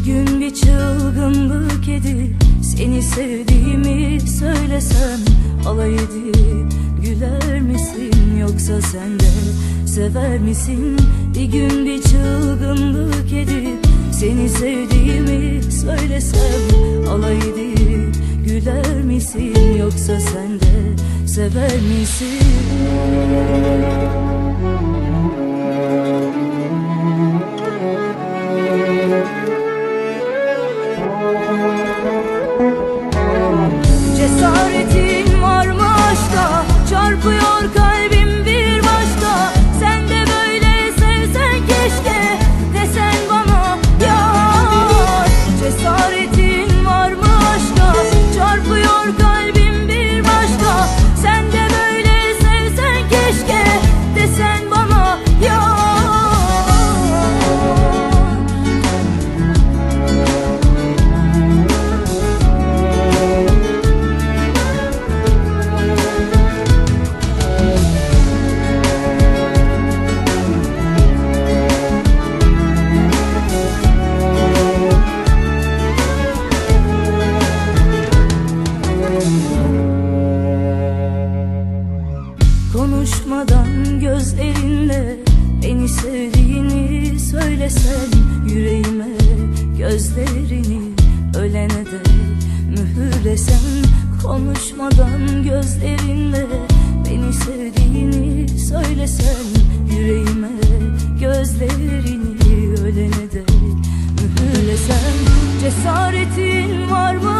Bir gün bir çılgınlık edip Seni sevdiğimi söylesem Alay edip güler misin? Yoksa sende sever misin? Bir gün bir çılgınlık edip Seni sevdiğimi söylesem Alay edip güler misin? Yoksa sende sever misin? Söylesen yüreğime gözlerini ölene dek mühürlesen konuşmadan gözlerinle beni sevdiğini söylesen yüreğime gözlerini ölene dek mühürlesen cesaretin var mı